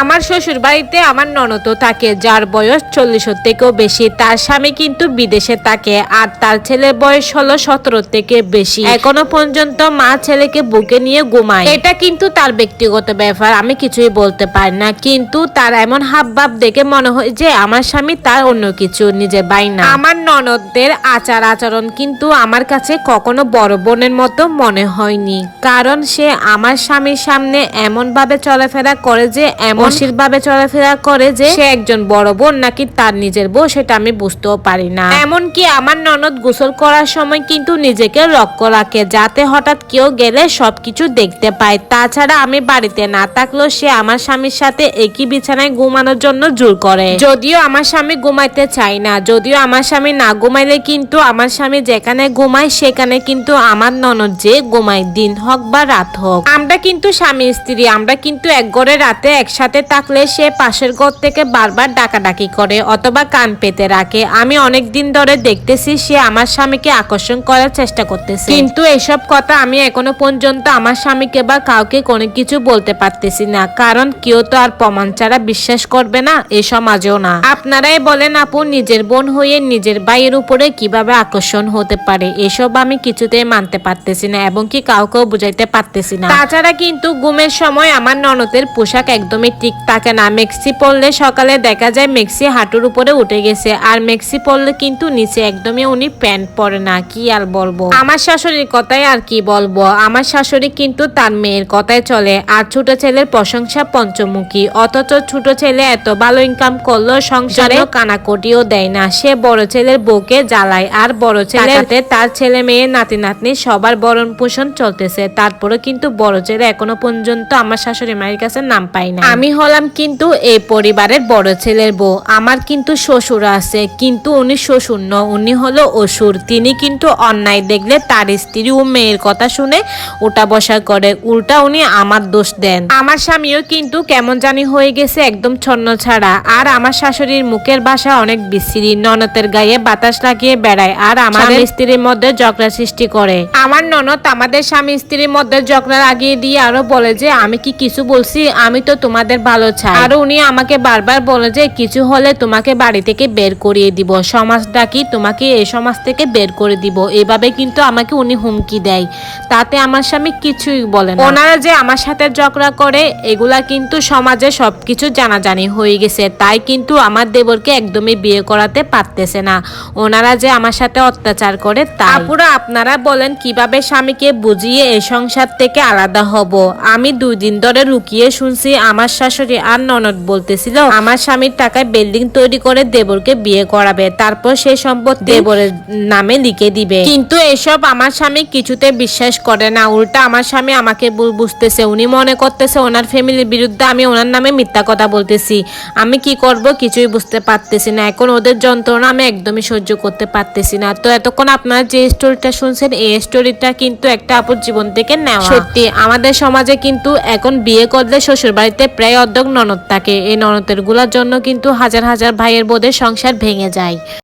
আমার শ্বশুর বাড়িতে আমার ননদও থাকে, যার বয়স চল্লিশের থেকেও বেশি। তার স্বামী কিন্তু বিদেশে থাকে আর তার ছেলের বয়স হলো সতেরো থেকে বেশি। এখনও পর্যন্ত মা ছেলেকে বুকে নিয়ে ঘুমায়। এটা কিন্তু তার ব্যক্তিগত ব্যাপার, আমি কিছুই বলতে পারি না। কিন্তু তার এমন হাব ভাব দেখে মনে হয় যে, আমার স্বামী তার অন্য কিছু নিজের বাই না। আমার ননদদের আচার আচরণ কিন্তু আমার কাছে কখনো বড় বোনের মতো মনে হয়নি। কারণ সে আমার স্বামীর সামনে এমন ভাবে চলাফেরা করে যে, এমন ভাবে চলাফেরা করে যে সে একজন বড় বোন নাকি তার নিজের বউ সেটা আমি বুঝতেও পারি না। এমনকি আমার ননদ গোসল করার সময় কিন্তু নিজেকে লক্ষ্য রাখে যাতে হঠাৎ কেউ গেলে সবকিছু দেখতে পায়। তাছাড়া আমি বাড়িতে না থাকলেও সে আমার স্বামীর সাথে একই বিছানায় ঘুমানোর জন্য জোর করে। যদিও আমার স্বামী ঘুমাইতে চাই না যদিও আমার স্বামী না ঘুমাইলে কিন্তু আমার স্বামী যেখানে ঘুমায় সেখানে কিন্তু আমার ননদ যে ঘুমায় দিন হোক বা রাত হোক। আমরা কিন্তু স্বামী স্ত্রী আমরা কিন্তু এক ঘরে রাতে একসাথে থাকলে সে পাশের ঘর থেকে বারবার ডাকাডাকি করে অথবা কান পেতে রাখে। আমি অনেক দিন ধরে দেখতেছি সে আমার স্বামীকে আকর্ষণ করার চেষ্টা করতেছে। কিন্তু এসব কথা আমি এখনও পর্যন্ত আমার স্বামীকে বা কাউকে কোনো কিছু বলতে পারতেছি না। কারণ কেউ তো আর প্রমাণ ছাড়া বিশ্বাস করবে না এ সমাজেও না। আপনারাই বলেন আপু, নিজের বোন হয়ে নিজের ভাইয়ের উপরে কীভাবে আকর্ষণ হতে পারে, এসব আমি কিছুতেই মানতে পারতেছি না এবং কি কাউকেও বুঝাইতে পারতেছি না। তাছাড়া কিন্তু ঘুমের সময় আমার ননদের পোশাক একদমই ঠিক থাকে না মেক্সি পরলে সকালে দেখা যায় মেক্সি হাঁটুর উপরে উঠে গেছে। আর মেক্সি পরলে কিন্তু নিচে একদমই উনি প্যান্ট পরে না কি আর বলব? আমার শাশুড়ির কথাই আর কি বলব? আমার শাশুড়ি কিন্তু তার মেয়ের কথাই চলে। আর ছোট ছেলের প্রশংসা পঞ্চমুখী। অথচ ছোট ছেলে এত ভালো ইনকাম করলেও সংসারে কানাকটিও দেয় না। সে বড় ছেলের বউকে জ্বালায় আর বড় ছেলে তার ছেলে মেয়ে নাতি নাতনি সবার বরণ পোষণ চলতেছে। তারপরে কিন্তু বড় ছেলে এখনও পর্যন্ত আমার শাশুড়ি মায়ের কাছে নাম পাই না আমি হলাম কিন্তু এই পরিবারের বড় ছেলের বউ। আমার কিন্তু শ্বশুর আছে কিন্তু উনি শ্বশুর ন উনি হলো অসুর। তিনি কিন্তু অন্যায় দেখলে তার স্ত্রী ও মেয়ের কথা শুনে ওটা বসা করে। উল্টা উনি আমার দোষ দেন। আমার স্বামীও কিন্তু কেমন জানি হয়ে গেছে একদম ছন্ন ছাড়া। আর আমার শাশুড়ির মুখের ভাষা অনেক বিশ্রী। ননদের গায়ে বাতাস লাগিয়ে বেড়ায় আর আমাদের স্ত্রীর মধ্যে ঝগড়া সৃষ্টি করে। আমার ননদ আমাদের স্বামী স্ত্রীর মধ্যে ঝগড়া লাগিয়ে দিয়ে আরও বলে যে আমি কি কিছু বলছি? আমি তো তোমাদের ভালো চাই। আর উনি আমাকে বারবার বলে যে কিছু হলে তোমাকে বাড়ি থেকে বের করিয়ে দিব। সমাজ ডাকি তোমাকে এই সমাজ থেকে বের করে দিব? এভাবে কিন্তু আমাকে উনি হুমকি দেয়। তাতে আমার স্বামী কিছুই বলে না। ওনারা যে আমার সাথে ঝগড়া করে এগুলা কিন্তু সমাজে সবকিছু জানাজানি হয়ে গেছে। তাই কিন্তু আমার দেবরকে একদমই বিয়ে করাতে পারতেছে না। ওনারা যে আমার সাথে অত্যাচার করে তাই। আপুরা আপনারা বলেন কীভাবে স্বামীকে বুঝিয়ে এই সংসার থেকে আলাদা হব? আমি দুই দিন ধরে লুকিয়ে শুনছি আমার শাশুড়ি আর ননদ বলতেছিল আমার স্বামীর টাকায় বিল্ডিং তৈরি করে দেবরকে বিয়ে করাবে তারপর সেই সম্পত্তি দেবরের নামে লিখে দিবে। কিন্তু এসব আমার স্বামী কিছুতে বিশ্বাস করে না উল্টা আমার স্বামী আমাকে ভুল বুঝতেছে উনি মনে করতেছে ওনার ফ্যামিলির বিরুদ্ধে আমি ওনার নামে মিথ্যা কথা বলতেছি। আমি কি করব কিছুই বুঝতে পারতেছি না এখন ওদের যন্ত্রণা আমি একদমই সহ্য করতে পারতেছি না। তো এতক্ষণ আপনারা যে স্টোরিটা শুনছেন এই স্টোরিটা কিন্তু একটা আপুর জীবন থেকে নেওয়া। সত্যি আমাদের সমাজে কিন্তু এখন বিয়ে করলে শ্বশুর বাড়িতে প্রায় অর্ধেক ননদ। থাকে এই ননদেরগুলার জন্য কিন্তু হাজার হাজার ভাইয়ের বোধে সংসার ভেঙে যায়।